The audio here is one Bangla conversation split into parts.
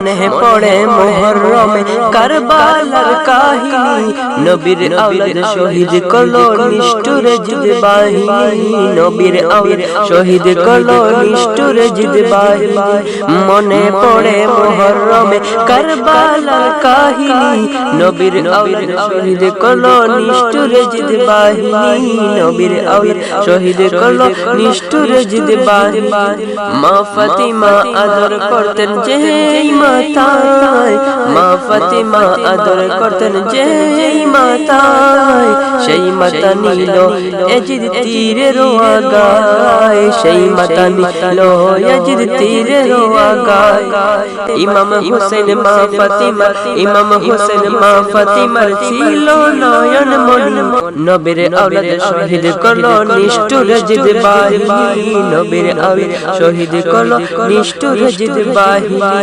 মনে পড়ে মোহরমে কারবালার কাহিনী। নবীর আওলাদ শহীদ করল নিষ্ঠুর জিদ বাহিনী নবীর আওলাদ শহীদ করল নিষ্ঠুর জিদ বাহিনী মনে পড়ে মোহরমে কারবালার কাহিনী। নবীর আওলাদ শহীদ করল নিষ্ঠুর জিদ বাহিনী নবীর আওলাদ শহীদ করল নিষ্ঠুর জিদ বাহিনী মা ফাতিমা আদর করতেন যেই মাতায়। মা ফাতিমা আদর করতেন যেই মাতায়। সেই মাতা নিল এজিদ তীরে রোয়া গায় সেই মাতা নিল এজিদ তীরে রোয়া গায় ইমাম হোসেন, মা ফাতিমা। ইমাম হোসেন, মা ফাতিমার ছিল নয়ন মনি নবীর আওলাদ শহীদ করল নিষ্ঠুর জিদ বাহিনী। নবীর আওলাদ শহীদ করল নিষ্ঠুর জিদ বাহিনী।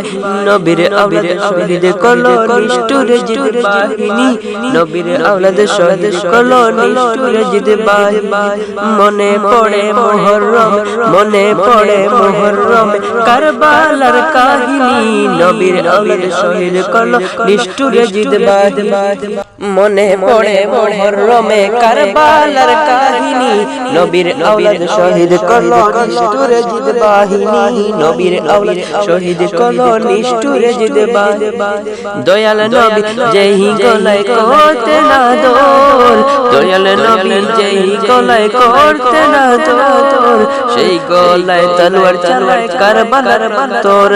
নবীর আওলাদ শহীদ করল নিষ্ঠুর জিদ বাহিনী। নবীর আওলাদ শহীদ করল নিষ্ঠুর জিদ বাহিনী। মনে পড়ে মুহররম মনে পড়ে মুহররম কারবালার কাহিনী। নবীর আওলাদ শহীদ করল নিষ্ঠুর জিদ বাহিনী। মনে পড়ে মুহররমে কারবালার কাহিনী। নবীর আওলাদ শহীদ করল নিষ্ঠুর জিদ বাহিনী। নবীর আওলাদ শহীদ করল নিষ্ঠুর জিদ বাহিনী দয়াল নবী যেই গলায় করতে না দোল দয়াল নবী যেই গলায় করতে না দোল সেই গলায় তলোয়ার চালায় কারবালার প্রান্তর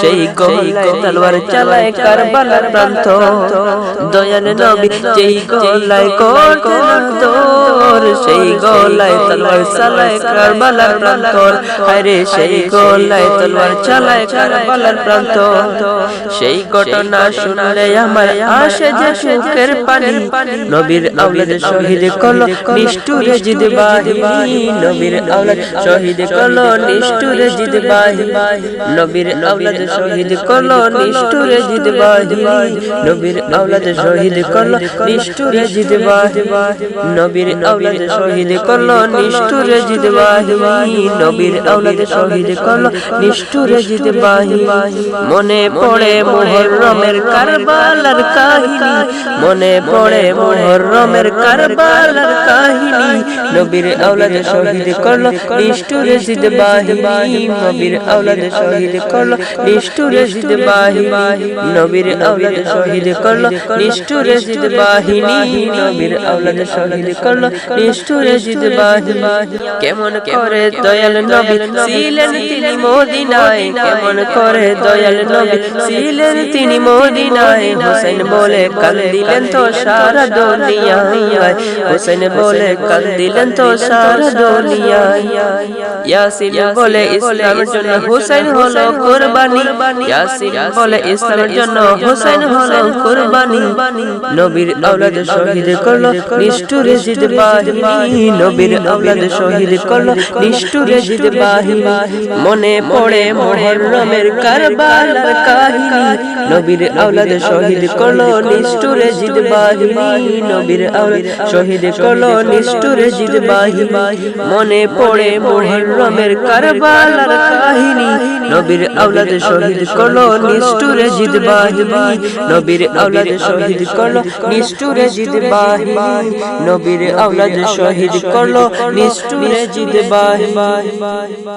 সেই গলায় তলোয়ার চালায় কারবালার প্রান্ত দয়াল নবী যেই গলায় করতে না দোল সেই গলায় তলোয়ার চালায় কারবালার প্রান্তর আরে সেই গলায় তলোয়ার চালায় কারবালার প্রান্ত সেই ঘটনা শুনলে আমার আসে যে সুখের পানি। নবীর আওলাদ শহীদ করল নিষ্ঠুর জিদ বাহিনী নবীর আওলাদ শহীদ করল নিষ্ঠুর জিদ বাহিনী নবীর আওলাদ শহীদ করল নিষ্ঠুর জিদ বাহিনী নবীর আওলাদ শহীদ করল নিষ্ঠুর জিদ বাহিনী নবীর আওলাদ শহীদ করল নিষ্ঠুর জিদ বাহিনী নবীর আওলাদ শহীদ করল নিষ্ঠুর জিদ বাহিনী মনে পড়ে মুহররমের কারবালার কাহিনী। মনে পড়ে মুহররমের কারবালার কাহিনী। নবীর আওলাদ শহীদ করল নিষ্ঠুর জিদ বাহিনী। নবীর আওলাদ শহীদ করল নিষ্ঠুর জিদ বাহিনী। নবীর আওলাদ শহীদ করল নিষ্ঠুর জিদ বাহিনী। নবীর আওলাদ শহীদ করল নিষ্ঠুর জিদ বাহিনী। কেমন করে দয়াল নবী ছিলেন তিনি মদিনায় কেমন করে দয়াল নবী ছিলেন তিনি মদিনায়। হোসেন বলে কান্দিলেন তো সারা দুনিয়ায়। হোসেন বলে কান্দিলেন তো সারা দুনিয়ায়। ইয়াসিন বলে ইসলামের জন্য হোসেন হলো কুরবানি। ইয়াসিন বলে ইসলামের জন্য হোসেন হলো কুরবানি। নবীর শহীদ করল নিষ্ঠুর জিদ বাহিনী। নবীর শহীদ করল জিদ বাহিনী। মনে পড়ে মুহররমের নবীর আওলাদ শহীদ করল নিষ্ঠুর জিদ বাহিনী। নবীর আওলাদ শহীদ করল নিষ্ঠুর জিদ বাহিনী। মনে পড়ে মুহররমের কারবালার কাহিনী। নবীর আওলাদ শহীদ করল নিষ্ঠুর জিদ বাহিনী। নবীর আওলাদ শহীদ করল নিষ্ঠুর জিদ বাহিনী। নবীর আওলাদ শহীদ করল নিষ্ঠুর জিদ বাহিনী।